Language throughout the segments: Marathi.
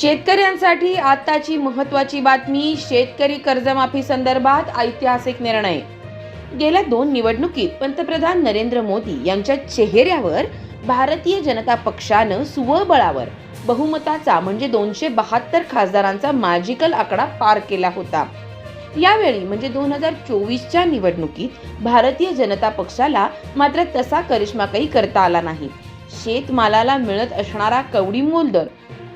शेतकऱ्यांसाठी आताची महत्त्वाची बातमी शेतकरी कर्जमाफी संदर्भात ऐतिहासिक निर्णय. गेल्या दोन निवडणुकीत पंतप्रधान नरेंद्र मोदी यांच्या चेहऱ्यावर भारतीय जनता पक्षानं सुवबळावर बहुमताचा म्हणजे दोनशे बहात्तर खासदारांचा मॅजिकल आकडा पार केला होता. यावेळी म्हणजे दोन हजार चोवीसच्या निवडणुकीत भारतीय जनता पक्षाला मात्र तसा करिश्मा काही करता आला नाही. शेतमालाला मिळत असणारा कवडीमोल दर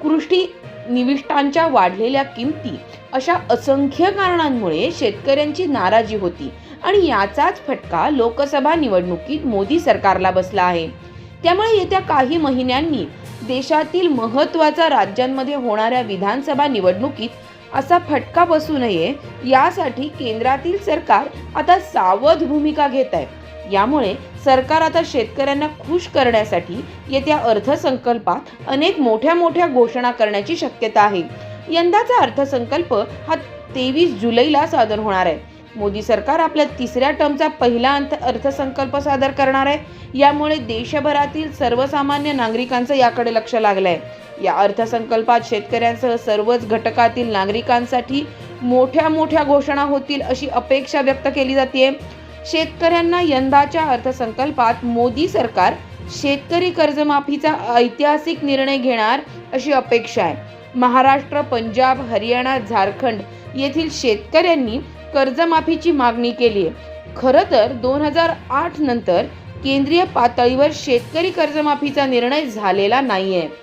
कृषी निविष्टांच्या वाढलेल्या किमती अशा असंख्य कारणांमुळे शेतकऱ्यांची नाराजी होती आणि याचाच फटका लोकसभा निवडणुकीत मोदी सरकारला बसला आहे. त्यामुळे येत्या काही महिन्यांनी देशातील महत्त्वाच्या राज्यांमध्ये होणाऱ्या विधानसभा निवडणुकीत असा फटका बसू नये यासाठी केंद्रातील सरकार आता सावध भूमिका घेत आहे. यामुळे सरकार आता शेतकऱ्यांना खुश करण्यासाठी येत्या अर्थसंकल्पात अनेक मोठ्या मोठ्या घोषणा करण्याची शक्यता आहे. यंदाचा अर्थसंकल्प हा तेवीस जुलैला सादर होणार आहे. मोदी सरकार आपल्या तिसऱ्या टर्मचा पहिला अंत अर्थसंकल्प सादर करणार आहे. यामुळे देशभरातील सर्वसामान्य नागरिकांचं याकडे लक्ष लागलंय. या अर्थसंकल्पात शेतकऱ्यांसह सर्वच घटकातील नागरिकांसाठी मोठ्या मोठ्या घोषणा होतील अशी अपेक्षा व्यक्त केली जाते शेतकऱ्यांना यंदाच्या अर्थसंकल्पात मोदी सरकार शेतकरी कर्जमाफीचा ऐतिहासिक निर्णय घेणार अशी अपेक्षा आहे. महाराष्ट्र पंजाब हरियाणा झारखंड येथील शेतकऱ्यांनी कर्जमाफीची मागणी केली आहे. खरं तर दोन हजार आठ नंतर केंद्रीय पातळीवर शेतकरी कर्जमाफीचा निर्णय झालेला नाहीये.